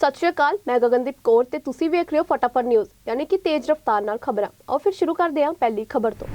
ਸਤਿ ਸ਼੍ਰੀ ਅਕਾਲ, ਮੈਂ ਗਗਨਦੀਪ ਕੌਰ ਤੇ ਤੁਸੀਂ ਵੇਖ ਰਹੇ ਹੋ ਫਟਾਫਟ ਨਿਊਜ਼, ਯਾਨੀ ਕਿ ਤੇਜ਼ ਰਫ਼ਤਾਰ ਨਾਲ ਖਬਰਾਂ। ਆਓ ਫਿਰ ਸ਼ੁਰੂ ਕਰਦੇ ਹਾਂ ਪਹਿਲੀ ਖਬਰ ਤੋਂ।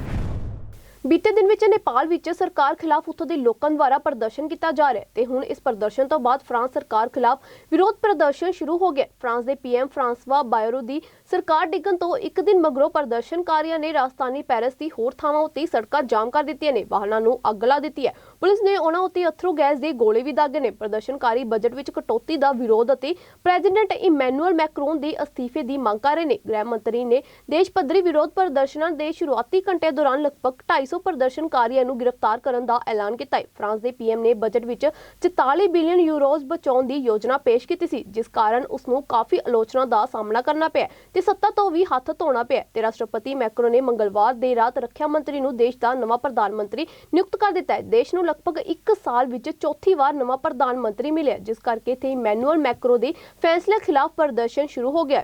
ਬੀਤੇ ਦਿਨ ਵਿੱਚ ਨੇਪਾਲ ਵਿੱਚ ਸਰਕਾਰ ਖਿਲਾਫ ਉੱਥੋਂ ਦੇ ਲੋਕਾਂ ਦੁਆਰਾ ਪ੍ਰਦਰਸ਼ਨ ਕੀਤਾ ਜਾ ਰਿਹਾ ਤੇ ਹੁਣ ਇਸ ਪ੍ਰਦਰਸ਼ਨ ਤੋਂ ਬਾਅਦ ਫਰਾਂਸ ਸਰਕਾਰ ਖਿਲਾਫ ਵਿਰੋਧ ਪ੍ਰਦਰਸ਼ਨ ਸ਼ੁਰੂ ਹੋ ਗਿਆ ਫਰਾਂਸ ਦੇ ਪੀਐਮ ਫਰਾਂਸਵਾ ਬਾਇਰੋ ਦੀ ਸਰਕਾਰ ਡਿੱਗਣ ਤੋਂ ਇੱਕ ਦਿਨ ਮਗਰੋਂ ਪ੍ਰਦਰਸ਼ਨਕਾਰੀਆਂ ਨੇ ਰਾਜਧਾਨੀ ਪੈਰਿਸ ਦੀ ਹੋਰ ਥਾਵਾਂ ਉੱਤੇ ਸੜਕਾਂ ਜਾਮ ਕਰ ਦਿੱਤੀਆਂ ਨੇ। ਵਾਹਨਾਂ ਨੂੰ ਅੱਗ ਲਾ ਦਿੱਤੀ ਹੈ। ਪੁਲਿਸ ਨੇ ਉਹਨਾਂ ਉੱਤੇ ਅਥਰੂ ਗੈਸ ਦੇ ਗੋਲੇ ਵੀ ਦਾਗੇ ਨੇ। ਪ੍ਰਦਰਸ਼ਨਕਾਰੀ ਬਜਟ ਵਿੱਚ ਕਟੌਤੀ ਦਾ ਵਿਰੋਧ ਅਤੇ ਪ੍ਰੈਜ਼ੀਡੈਂਟ ਇਮੈਨੂਅਲ ਮੈਕਰੋਨ ਦੇ ਅਸਤੀਫੇ ਦੀ ਮੰਗ ਕਰ ਰਹੇ ਨੇ। ਗ੍ਰਹਿ ਮੰਤਰੀ ਨੇ ਦੇਸ਼ ਪੱਧਰੀ ਵਿਰੋਧ ਪ੍ਰਦਰਸ਼ਨਾਂ ਦੇ ਸ਼ੁਰੂਆਤੀ ਘੰਟੇ ਦੌਰਾਨ ਲਗਭਗ 250 ਪ੍ਰਦਰਸ਼ਨਕਾਰੀਆਂ ਨੂੰ ਗ੍ਰਿਫਤਾਰ ਕਰਨ ਦਾ ਐਲਾਨ ਕੀਤਾ ਹੈ। ਫਰਾਂਸ ਦੇ ਪੀਐਮ ਨੇ ਬਜਟ ਵਿੱਚ 44 ਬਿਲੀਅਨ ਯੂਰੋਜ਼ ਬਚਾਉਣ ਦੀ ਯੋਜਨਾ ਪੇਸ਼ ਕੀਤੀ ਸੀ, ਜਿਸ ਕਾਰਨ ਉਸ ਨੂੰ ਕਾਫੀ ਆਲੋਚਨਾ ਦਾ ਸਾਹਮਣਾ ਕਰਨਾ ਪਿਆ ਤੇ ਸੱਤਾ ਤੋਂ ਵੀ ਹੱਥ ਧੋਣਾ ਪਿਆ ਤੇ ਰਾਸ਼ਟਰਪਤੀ ਮੈਕਰੋ ਨੇ ਮੰਗਲਵਾਰ ਦੇ ਰਾਤ ਰੱਖਿਆ ਮੰਤਰੀ ਨੂੰ ਦੇਸ਼ ਦਾ ਨਵਾਂ ਪ੍ਰਧਾਨ ਮੰਤਰੀ ਨਿਯੁਕਤ ਕਰ ਦਿੱਤਾ ਹੈ। ਦੇਸ਼ ਨੂੰ ਲਗਭਗ 1 ਸਾਲ ਵਿੱਚ ਚੌਥੀ ਵਾਰ ਨਵਾਂ ਪ੍ਰਧਾਨ ਮੰਤਰੀ ਮਿਲਿਆ ਜਿਸ ਕਰਕੇ ਤੇ ਮੈਨੂਅਲ ਮੈਕਰੋ ਦੇ ਫੈਸਲੇ ਖਿਲਾਫ ਪ੍ਰਦਰਸ਼ਨ ਸ਼ੁਰੂ ਹੋ ਗਿਆ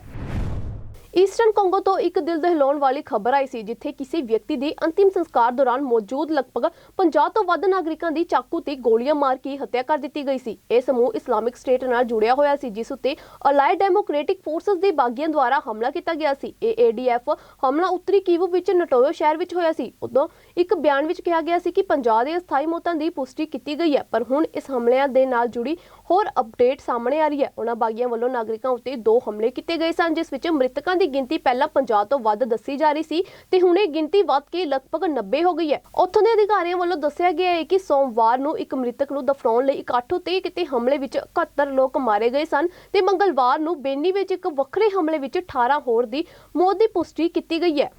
ਈਸਟਰਨ ਕੰਗੋ ਤੋਂ ਇੱਕ ਦਿਲ ਦਹਿਲਾਉਣ ਵਾਲੀ ਖਬਰ ਆਈ ਸੀ, ਜਿੱਥੇ ਕਿਸੇ ਵਿਅਕਤੀ ਦੇ ਅੰਤਿਮ ਸੰਸਕਾਰ ਦੌਰਾਨ ਮੌਜੂਦ ਲਗਭਗ 50 ਤੋਂ ਵੱਧ ਨਾਗਰਿਕਾਂ ਦੀ ਚਾਕੂ ਤੇ ਗੋਲੀਆਂ ਮਾਰ ਕੇ ਹੱਤਿਆ ਕਰ ਦਿੱਤੀ ਗਈ ਸੀ। ਇਹ ਸਮੂਹ ਇਸਲਾਮਿਕ ਸਟੇਟ ਨਾਲ ਜੁੜਿਆ ਹੋਇਆ ਸੀ, ਜਿਸ ਉੱਤੇ ਅਲਾਈ ਡੈਮੋਕ੍ਰੈਟਿਕ ਫੋਰਸਸ ਦੇ ਬਾਗੀਆਂ ਦੁਆਰਾ ਹਮਲਾ ਕੀਤਾ ਗਿਆ ਸੀ। ਇਹ ਏਡੀਐਫ ਹਮਲਾ ਉੱਤਰੀ ਕੀਵੂ ਵਿੱਚ ਨਟੋਯੋ ਸ਼ਹਿਰ ਵਿੱਚ ਹੋਇਆ ਸੀ। ਉਦੋਂ ਇੱਕ ਬਿਆਨ ਵਿੱਚ ਕਿਹਾ ਗਿਆ ਸੀ ਕਿ 50 ਦੇ ਅਸਥਾਈ ਮੌਤਾਂ ਦੀ ਪੁਸ਼ਟੀ ਕੀਤੀ ਗਈ ਹੈ, ਪਰ ਹੁਣ ਇਸ ਹਮਲਿਆਂ ਦੇ ਨਾਲ ਜੁੜੀ ਹੋਰ ਅਪਡੇਟ ਸਾਹਮਣੇ ਆ ਰਹੀ ਹੈ। ਉਹਨਾਂ ਬਾਗੀਆਂ ਵੱਲੋਂ ਨਾਗਰਿਕਾਂ ਉੱਤੇ ਦੋ ਹਮਲੇ ਕੀਤੇ ਗਏ ਸਨ, ਜਿਸ ਵਿੱਚ ਮ੍ਰਿਤਕਾਂ ਦੀ ਗਿਣਤੀ ਪਹਿਲਾਂ 50 ਤੋਂ ਵੱਧ ਦੱਸੀ ਜਾ ਰਹੀ ਸੀ ਤੇ ਹੁਣ ਇਹ ਗਿਣਤੀ ਵੱਧ ਕੇ ਲਗਭਗ 90 ਹੋ ਗਈ ਹੈ। ਉੱਥੋਂ ਦੇ ਅਧਿਕਾਰੀਆਂ ਵੱਲੋਂ ਦੱਸਿਆ ਗਿਆ ਹੈ ਕਿ ਸੋਮਵਾਰ ਨੂੰ ਇੱਕ ਮ੍ਰਿਤਕ ਨੂੰ ਦਫਨਾਉਣ ਲਈ ਇਕੱਠ ਉਤੇ ਕਿਤੇ ਹਮਲੇ ਵਿੱਚ 71 ਲੋਕ ਮਾਰੇ ਗਏ ਸਨ ਤੇ ਮੰਗਲਵਾਰ ਨੂੰ ਬੇਨੀ ਵਿੱਚ ਇੱਕ ਵੱਖਰੇ ਹਮਲੇ ਵਿੱਚ 18 ਹੋਰ ਦੀ ਮੌਤ ਦੀ ਪੁਸ਼ਟੀ ਕੀਤੀ ਗਈ ਹੈ।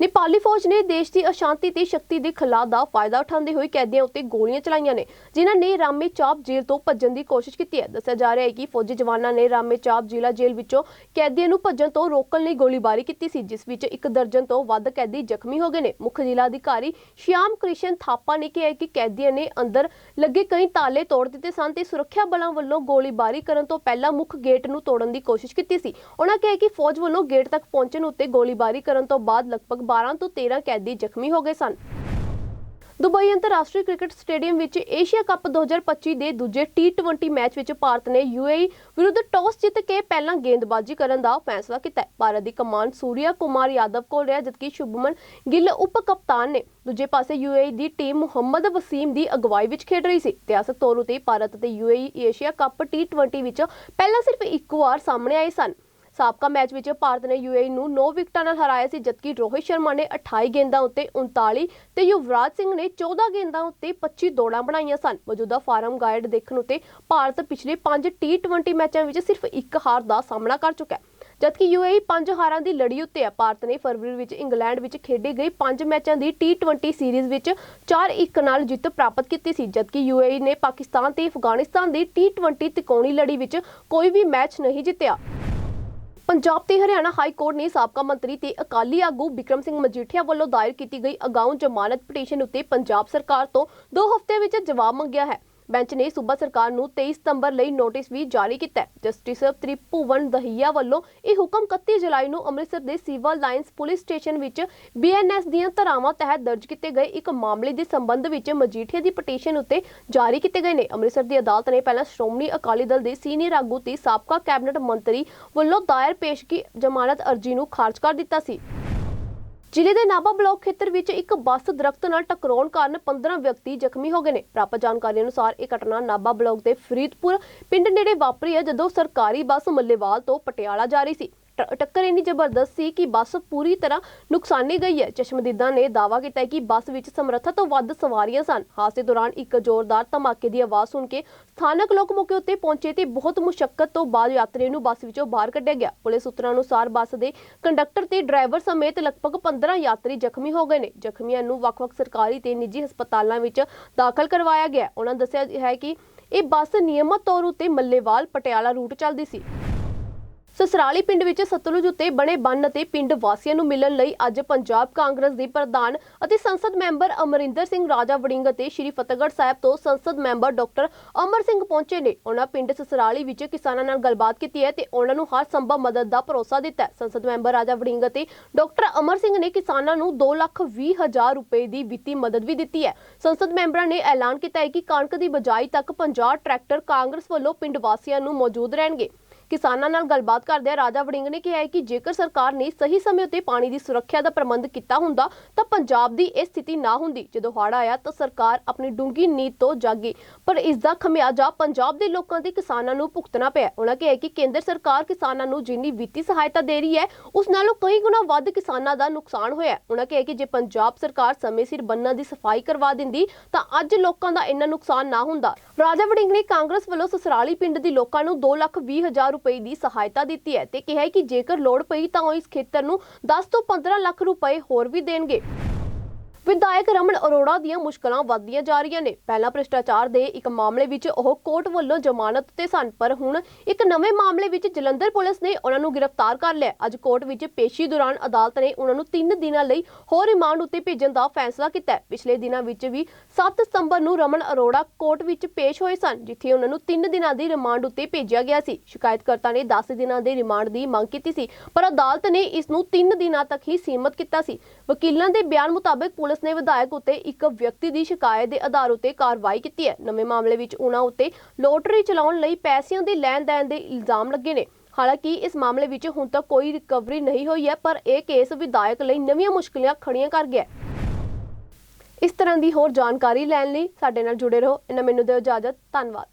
ਨੇਪਾਲੀ ਫੌਜ ਨੇ ਦੇਸ਼ ਦੀ ਅਸ਼ਾਂਤੀ ਤੇ ਸ਼ਕਤੀ ਦੇ ਖਿਲਾਫ ਦਾ ਫਾਇਦਾ ਉਠਾਉਂਦੇ ਹੋਏ ਕੈਦੀਆਂ ਉੱਤੇ ਗੋਲੀਆਂ ਚਲਾਈਆਂ ਨੇ, ਜਿਨ੍ਹਾਂ ਨੇ ਰਾਮੇ ਚਾਪ ਜੇਲ੍ਹ ਤੋਂ ਭੱਜਣ ਦੀ ਕੋਸ਼ਿਸ਼ ਕੀਤੀ ਹੈ। ਦੱਸਿਆ ਜਾ ਰਿਹਾ ਹੈ ਕਿ ਫੌਜੀ ਜਵਾਨਾਂ ਨੇ ਰਾਮੇ ਚਾਪ ਜ਼ਿਲ੍ਹਾ ਜੇਲ੍ਹ ਵਿੱਚੋਂ ਕੈਦੀਆਂ ਨੂੰ ਭੱਜਣ ਤੋਂ ਰੋਕਣ ਲਈ ਗੋਲੀਬਾਰੀ ਕੀਤੀ ਸੀ, ਜਿਸ ਵਿੱਚ ਇੱਕ ਦਰਜਨ ਤੋਂ ਵੱਧ ਕੈਦੀ ਜ਼ਖਮੀ ਹੋ ਗਏ ਨੇ। ਮੁੱਖ ਜ਼ਿਲ੍ਹਾ ਅਧਿਕਾਰੀ ਸ਼ਿਆਮ ਕ੍ਰਿਸ਼ਨ ਥਾਪਾ ਨੇ ਕਿਹਾ ਕਿ ਕੈਦੀਆਂ ਨੇ ਅੰਦਰ ਲੱਗੇ ਕਈ ਤਾਲੇ ਤੋੜ ਦਿੱਤੇ ਸਨ ਤੇ ਸੁਰੱਖਿਆ ਬਲਾਂ ਵੱਲੋਂ ਗੋਲੀਬਾਰੀ ਕਰਨ ਤੋਂ ਪਹਿਲਾਂ ਮੁੱਖ ਗੇਟ ਨੂੰ ਤੋੜਨ ਦੀ ਕੋਸ਼ਿਸ਼ ਕੀਤੀ ਸੀ। ਉਹਨਾਂ ਕਿਹਾ ਕਿ ਫੌਜ ਵੱਲੋਂ ਗੇਟ ਤੱਕ ਪਹੁੰਚਣ ਉੱਤੇ ਗੋਲੀਬਾਰੀ ਕਰਨ ਤੋਂ ਬਾਅਦ ਲਗਭਗ 12 ਤੋਂ 13 ਕੈਦੀ ਜ਼ਖਮੀ ਹੋ ਗਏ ਸਨ। ਦੁਬਈ ਅੰਤਰਰਾਸ਼ਟਰੀ ਕ੍ਰਿਕਟ ਸਟੇਡੀਅਮ ਵਿੱਚ ਏਸ਼ੀਆ ਕੱਪ 2025 ਦੇ ਦੂਜੇ ਟੀ20 ਮੈਚ ਵਿੱਚ ਭਾਰਤ ਨੇ ਯੂਏਈ ਵਿਰੁੱਧ ਟਾਸ ਜਿੱਤ ਕੇ ਪਹਿਲਾਂ ਗੇਂਦਬਾਜ਼ੀ ਕਰਨ ਦਾ ਫੈਸਲਾ ਕੀਤਾ ਭਾਰਤ ਦੀ ਕਮਾਨ ਸੂਰਿਆ ਕੁਮਾਰ ਯਾਦਵ ਕੋਲ ਰਿਹਾ, ਜਦਕਿ ਸ਼ੁਭਮਨ ਗਿੱਲ ਉਪ ਕਪਤਾਨ ਨੇ ਦੂਜੇ ਪਾਸੇ ਯੂਏਈ ਦੀ ਟੀਮ ਮੁਹੰਮਦ ਵਸੀਮ ਦੀ ਅਗਵਾਈ ਵਿੱਚ ਖੇਡ ਰਹੀ ਸੀ। ਇਤਿਹਾਸਕ ਤੌਰ ਉਤੇ ਭਾਰਤ ਅਤੇ ਯੂਏਈ ਏਸ਼ੀਆ ਕੱਪ ਟੀ20 ਵਿੱਚ ਪਹਿਲਾਂ ਸਿਰਫ ਇੱਕ ਵਾਰ ਸਾਹਮਣੇ ਆਏ ਸਨ। ਸਾਬਕਾ ਮੈਚ ਵਿੱਚ ਭਾਰਤ ਨੇ ਯੂਏਈ ਨੂੰ 9 ਵਿਕਟਾਂ ਨਾਲ ਹਰਾਇਆ ਸੀ, ਜਦਕਿ ਰੋਹਿਤ ਸ਼ਰਮਾ ਨੇ 28 ਗੇਂਦਾਂ ਉੱਤੇ 39 ਤੇ ਯੁਵਰਾਜ ਸਿੰਘ ਨੇ 14 ਗੇਂਦਾਂ ਉੱਤੇ 25 ਦੌੜਾਂ ਬਣਾਈਆਂ ਸਨ। ਮੌਜੂਦਾ ਫਾਰਮ ਗਾਈਡ ਦੇਖਣ ਉਤੇ ਭਾਰਤ ਪਿਛਲੇ 5 ਟੀ20 ਮੈਚਾਂ ਵਿੱਚ ਸਿਰਫ ਇੱਕ ਹਾਰ ਦਾ ਸਾਹਮਣਾ ਕਰ ਚੁੱਕਾ ਹੈ, ਜਦਕਿ ਯੂਏਈ 5 ਹਾਰਾਂ ਦੀ ਲੜੀ ਉੱਤੇ ਹੈ। ਭਾਰਤ ਨੇ ਫਰਵਰੀ ਵਿੱਚ ਇੰਗਲੈਂਡ ਵਿੱਚ ਖੇਡੀ ਗਈ ਪੰਜ ਮੈਚਾਂ ਦੀ ਟੀ20 ਸੀਰੀਜ਼ ਵਿੱਚ 4-1 ਨਾਲ ਜਿੱਤ ਪ੍ਰਾਪਤ ਕੀਤੀ ਸੀ, ਜਦਕਿ ਯੂਏਈ ਨੇ ਪਾਕਿਸਤਾਨ ਤੇ ਅਫਗਾਨਿਸਤਾਨ ਦੀ ਟੀ20 ਤਿਕੋਣੀ ਲੜੀ ਵਿੱਚ ਕੋਈ ਵੀ ਮੈਚ ਨਹੀਂ ਜਿੱਤਿਆ। ਪੰਜਾਬ ਤੇ ਹਰਿਆਣਾ ਹਾਈ ਕੋਰਟ ਨੇ ਸਾਬਕਾ ਮੰਤਰੀ ਤੇ ਅਕਾਲੀ ਆਗੂ ਬਿਕਰਮ ਸਿੰਘ ਮਜੀਠੀਆ ਵੱਲੋਂ ਦਾਇਰ ਕੀਤੀ ਗਈ ਅਗਾਊਂ ਜ਼ਮਾਨਤ ਪਟੀਸ਼ਨ ਉੱਤੇ ਪੰਜਾਬ ਸਰਕਾਰ ਤੋਂ 2 ਹਫ਼ਤੇ ਵਿੱਚ ਜਵਾਬ ਮੰਗਿਆ ਹੈ। ਬੈਂਚ ਨੇ ਸੂਬਾ ਸਰਕਾਰ ਨੂੰ 23 ਸਤੰਬਰ ਲਈ ਨੋਟਿਸ ਵੀ ਜਾਰੀ ਕੀਤਾ ਹੈ। ਜਸਟਿਸ ਤ੍ਰਿਪੂਵਨ ਦਹੀਆ ਵੱਲੋਂ ਇਹ ਹੁਕਮ 31 ਜੁਲਾਈ ਨੂੰ ਅੰਮ੍ਰਿਤਸਰ ਦੇ ਸਿਵਲ ਲਾਈਨਸ ਪੁਲਿਸ ਸਟੇਸ਼ਨ ਵਿੱਚ ਬੀਐਨਐਸ ਦੀਆਂ ਧਾਰਾਵਾਂ ਤਹਿਤ ਦਰਜ ਕੀਤੇ ਗਏ ਇੱਕ ਮਾਮਲੇ ਦੇ ਸੰਬੰਧ ਵਿੱਚ ਮਜੀਠੀਆ ਦੀ ਪਟੀਸ਼ਨ ਉੱਤੇ ਜਾਰੀ ਕੀਤੇ ਗਏ ਨੇ। ਅੰਮ੍ਰਿਤਸਰ ਦੀ ਅਦਾਲਤ ਨੇ ਪਹਿਲਾਂ ਸ਼੍ਰੋਮਣੀ ਅਕਾਲੀ ਦਲ ਦੇ ਸੀਨੀਅਰ ਆਗੂ ਤੇ ਸਾਬਕਾ ਕੈਬਨਿਟ ਮੰਤਰੀ ਵੱਲੋਂ ਦਾਇਰ ਪੇਸ਼ਗੀ ਜ਼ਮਾਨਤ ਅਰਜ਼ੀ ਨੂੰ ਖਾਰਜ ਕਰ ਦਿੱਤਾ ਸੀ। ਜ਼ਿਲ੍ਹੇ ਦੇ ਨਾਭਾ ਬਲਾਕ ਖੇਤਰ ਵਿੱਚ ਇੱਕ ਬੱਸ ਦਰਖਤ ਨਾਲ ਟਕਰਾਉਣ ਕਾਰਨ 15 ਵਿਅਕਤੀ ਜ਼ਖਮੀ ਹੋ ਗਏ ਨੇ। ਪ੍ਰਾਪਤ ਜਾਣਕਾਰੀ ਅਨੁਸਾਰ ਇਹ ਘਟਨਾ ਨਾਭਾ ਬਲਾਕ ਦੇ ਫਰੀਦਪੁਰ ਪਿੰਡ ਨੇੜੇ ਵਾਪਰੀ ਹੈ, ਜਦੋਂ ਸਰਕਾਰੀ ਬੱਸ ਮੱਲੇਵਾਲ ਤੋਂ ਪਟਿਆਲਾ ਜਾ ਰਹੀ ਸੀ। ਟੱਕਰ ਇੰਨੀ ਜ਼ਬਰਦਸਤ ਸੀ ਕਿ ਬੱਸ ਪੂਰੀ ਤਰ੍ਹਾਂ ਨੁਕਸਾਨੀ ਗਈ ਹੈ। ਚਸ਼ਮਦੀਦਾਂ ਨੇ ਦਾਅਵਾ ਕੀਤਾ ਹੈ ਕਿ ਬੱਸ ਵਿੱਚ ਸਮਰੱਥਾ ਤੋਂ ਵੱਧ ਸਵਾਰੀਆਂ ਸਨ। ਹਾਦਸੇ ਦੌਰਾਨ ਇੱਕ ਜ਼ੋਰਦਾਰ ਧਮਾਕੇ ਦੀ ਆਵਾਜ਼ ਸੁਣ ਕੇ ਸਥਾਨਕ ਲੋਕ ਮੌਕੇ ਉੱਤੇ ਪਹੁੰਚੇ ਤੇ ਬਹੁਤ ਮੁਸ਼ਕਲ ਤੋਂ ਬਾਅਦ ਯਾਤਰੀਆਂ ਨੂੰ ਬੱਸ ਵਿੱਚੋਂ ਬਾਹਰ ਕੱਢਿਆ ਗਿਆ। ਪੁਲਿਸ ਸੂਤਰਾਂ ਅਨੁਸਾਰ ਬੱਸ ਦੇ ਕੰਡਕਟਰ ਤੇ ਡਰਾਈਵਰ ਸਮੇਤ ਲਗਭਗ 15 ਯਾਤਰੀ ਜ਼ਖਮੀ ਹੋ ਗਏ ਨੇ। ਜ਼ਖਮੀਆਂ ਨੂੰ ਵੱਖ-ਵੱਖ ਸਰਕਾਰੀ ਤੇ ਨਿੱਜੀ ਹਸਪਤਾਲਾਂ ਵਿੱਚ ਦਾਖਲ ਕਰਵਾਇਆ ਗਿਆ। ਉਹਨਾਂ ਦੱਸਿਆ ਹੈ ਕਿ ਇਹ ਬੱਸ ਨਿਯਮਤ ਤੌਰ ਉਤੇ ਮੱਲੇਵਾਲ ਪਟਿਆਲਾ ਰੂਟ ਚੱਲਦੀ ਸੀ। ਸਸਰਾਲੀ ਪਿੰਡ ਵਿੱਚ ਸਤਲੁਜ ਉੱਤੇ ਬਣੇ ਬੰਨ ਅਤੇ ਪਿੰਡ ਵਾਸੀਆਂ ਨੂੰ ਮਿਲਣ ਲਈ ਅੱਜ ਪੰਜਾਬ ਕਾਂਗਰਸ ਦੇ ਪ੍ਰਧਾਨ ਅਤੇ ਸੰਸਦ ਮੈਂਬਰ ਅਮਰਿੰਦਰ ਸਿੰਘ ਰਾਜਾ ਵੜਿੰਗ ਅਤੇ ਸ਼੍ਰੀ ਫਤਿਹਗੜ੍ਹ ਸਾਹਿਬ ਤੋਂ ਸੰਸਦ ਮੈਂਬਰ ਡਾਕਟਰ ਅਮਰ ਸਿੰਘ ਪਹੁੰਚੇ ਨੇ। ਉਹਨਾਂ ਪਿੰਡ ਸਸਰਾਲੀ ਵਿੱਚ ਕਿਸਾਨਾਂ ਨਾਲ ਗੱਲਬਾਤ ਕੀਤੀ ਹੈ ਤੇ ਉਹਨਾਂ ਨੂੰ ਹਰ ਸੰਭਵ ਮਦਦ ਦਾ ਭਰੋਸਾ ਦਿੱਤਾ ਹੈ। ਸੰਸਦ ਮੈਂਬਰ ਰਾਜਾ ਵੜਿੰਗ ਅਤੇ ਡਾਕਟਰ ਅਮਰ ਸਿੰਘ ਨੇ ਕਿਸਾਨਾਂ ਨੂੰ 2 ਲੱਖ 20 ਹਜ਼ਾਰ ਰੁਪਏ ਦੀ ਵਿੱਤੀ ਮਦਦ ਵੀ ਦਿੱਤੀ ਹੈ। ਸੰਸਦ ਮੈਂਬਰਾਂ ਨੇ ਐਲਾਨ ਕੀਤਾ ਹੈ ਕਿ ਕਣਕ ਦੀ ਬਜਾਈ ਤੱਕ 50 ਟਰੈਕਟਰ ਕਾਂਗਰਸ ਵੱਲੋਂ ਪਿੰਡ ਵਾਸੀਆਂ ਨੂੰ ਮੌਜੂਦ ਰਹਿਣਗੇ। ਕਿਸਾਨਾਂ ਨਾਲ ਗੱਲਬਾਤ ਕਰਦਿਆਂ ਰਾਜਾ ਵੜਿੰਗ ਨੇ ਕਿਹਾ ਹੈ ਕਿ ਜੇਕਰ ਸਰਕਾਰ ਨੇ ਸਹੀ ਸਮੇਂ ਉੱਤੇ ਪਾਣੀ ਦੀ ਸੁਰੱਖਿਆ ਦਾ ਪ੍ਰਬੰਧ ਕੀਤਾ ਹੁੰਦਾ, ਤਾਂ ਪੰਜਾਬ ਦੀ ਇਹ ਸਥਿਤੀ ਨਾ ਹੁੰਦੀ। ਜਦੋਂ ਹੜ੍ਹ ਆਇਆ, ਤਾਂ ਸਰਕਾਰ ਆਪਣੀ ਡੂੰਗੀ ਨੀਤ ਤੋਂ ਜਾਗੀ। ਪਰ ਇਸ ਦਾ ਖਮਿਆਜਾ ਪੰਜਾਬ ਦੇ ਲੋਕਾਂ ਤੇ ਕਿਸਾਨਾਂ ਨੂੰ ਭੁਗਤਣਾ ਪਿਆ ਉਹਨਾਂ ਕਿਹਾ ਕਿ ਕੇਂਦਰ ਸਰਕਾਰ ਕਿਸਾਨਾਂ ਨੂੰ ਜਿੰਨੀ ਵਿੱਤੀ ਸਹਾਇਤਾ ਦੇ ਰਹੀ ਹੈ, ਉਸ ਨਾਲੋਂ ਕਈ ਗੁਣਾ ਵੱਧ ਕਿਸਾਨਾਂ ਦਾ ਨੁਕਸਾਨ ਹੋਇਆ ਹੈ। ਉਹਨਾਂ ਕਿਹਾ ਕਿ ਜੇ ਪੰਜਾਬ ਸਰਕਾਰ ਸਮੇਂ ਸਿਰ ਬੰਨਾਂ ਦੀ ਸਫ਼ਾਈ ਕਰਵਾ ਦਿੰਦੀ, ਤਾਂ ਅੱਜ ਲੋਕਾਂ ਦਾ ਇੰਨਾ ਨੁਕਸਾਨ ਨਾ ਹੁੰਦਾ। ਰਾਜਾ ਵੜਿੰਗ ਨੇ ਕਾਂਗਰਸ ਵੱਲੋਂ ਸਸਰਾਲੀ ਪਿੰਡ ਦੀ ਲੋਕਾਂ ਨੂੰ 2 ਲੱਖ 20 ਹਜ਼ਾਰ ਰੁਪਏ ਦੀ ਸਹਾਇਤਾ ਦਿੱਤੀ ਹੈ ਤੇ ਕਿਹਾ ਹੈ ਕਿ ਜੇਕਰ ਲੋੜ ਪਈ ਤਾਂ ਉਹ ਇਸ ਖੇਤਰ ਨੂੰ 10 ਤੋਂ 15 ਲੱਖ ਰੁਪਏ ਹੋਰ ਵੀ ਦੇਣਗੇ। ਵਿਧਾਇਕ ਰਮਨ ਅਰੋੜਾ ਦੀਆਂ ਮੁਸ਼ਕਲਾਂ ਵੱਧਦੀਆਂ ਜਾ ਰਹੀਆਂ ਨੇ। ਪਹਿਲਾਂ ਭ੍ਰਿਸ਼ਟਾਚਾਰ ਦੇ ਇੱਕ ਮਾਮਲੇ ਵਿੱਚ ਉਹ ਕੋਰਟ ਵੱਲੋਂ ਜ਼ਮਾਨਤ ਤੇ ਸਨ, ਪਰ ਹੁਣ ਇੱਕ ਨਵੇਂ ਮਾਮਲੇ ਵਿੱਚ ਜਲੰਧਰ ਪੁਲਿਸ ਨੇ ਉਹਨਾਂ ਨੂੰ ਗ੍ਰਿਫਤਾਰ ਕਰ ਲਿਆ। ਅੱਜ ਕੋਰਟ ਵਿੱਚ ਪੇਸ਼ੀ ਦੌਰਾਨ ਅਦਾਲਤ ਨੇ ਉਹਨਾਂ ਨੂੰ 3 ਦਿਨਾਂ ਲਈ ਹੋਰ ਰਿਮਾਂਡ ਉੱਤੇ ਭੇਜਣ ਦਾ ਫੈਸਲਾ ਕੀਤਾ ਪਿਛਲੇ ਦਿਨਾਂ ਵਿੱਚ ਵੀ 7 ਸਤੰਬਰ ਨੂੰ ਰਮਨ ਅਰੋੜਾ ਕੋਰਟ ਵਿੱਚ ਪੇਸ਼ ਹੋਏ ਸਨ, ਜਿੱਥੇ ਉਹਨਾਂ ਨੂੰ 3 ਦਿਨਾਂ ਦੀ ਰਿਮਾਂਡ ਉੱਤੇ ਭੇਜਿਆ ਗਿਆ ਸੀ। ਸ਼ਿਕਾਇਤਕਰਤਾ ਨੇ 10 ਦਿਨਾਂ ਦੇ ਰਿਮਾਂਡ ਦੀ ਮੰਗ ਕੀਤੀ ਸੀ, ਪਰ ਅਦਾਲਤ ਨੇ ਇਸ ਨੂੰ 3 ਦਿਨਾਂ ਤੱਕ ਹੀ ਸੀਮਤ ਕੀਤਾ ਸੀ। ਵਕੀਲਾਂ ਦੇ ਬਿਆਨ ਮੁਤਾਬਕ ਪੁਲਿਸ ਨੇ ਵਿਧਾਇਕ ਉੱਤੇ ਇੱਕ ਵਿਅਕਤੀ ਦੀ ਸ਼ਿਕਾਇਤ ਦੇ ਆਧਾਰ ਉੱਤੇ ਕਾਰਵਾਈ ਕੀਤੀ ਹੈ। ਨਵੇਂ ਮਾਮਲੇ ਵਿੱਚ ਉਹਨਾਂ ਉੱਤੇ ਲੋਟਰੀ ਚਲਾਉਣ ਲਈ ਪੈਸਿਆਂ ਦੇ ਲੈਣ ਦੇਣ ਦੇ ਇਲਜ਼ਾਮ ਲੱਗੇ ਨੇ। ਹਾਲਾਂਕਿ ਇਸ ਮਾਮਲੇ ਵਿੱਚ ਹੁਣ ਤੱਕ ਕੋਈ ਰਿਕਵਰੀ ਨਹੀਂ ਹੋਈ ਹੈ, ਪਰ ਇਹ ਕੇਸ ਵਿਧਾਇਕ ਲਈ ਨਵੀਆਂ ਮੁਸ਼ਕਲਾਂ ਖੜੀਆਂ ਕਰ ਗਿਆ ਇਸ ਤਰ੍ਹਾਂ ਦੀ ਹੋਰ ਜਾਣਕਾਰੀ ਲੈਣ ਲਈ ਸਾਡੇ ਨਾਲ ਜੁੜੇ ਰਹੋ। ਇਹਨਾਂ ਮੈਨੂੰ ਦਿਓ ਇਜਾਜ਼ਤ। ਧੰਨਵਾਦ।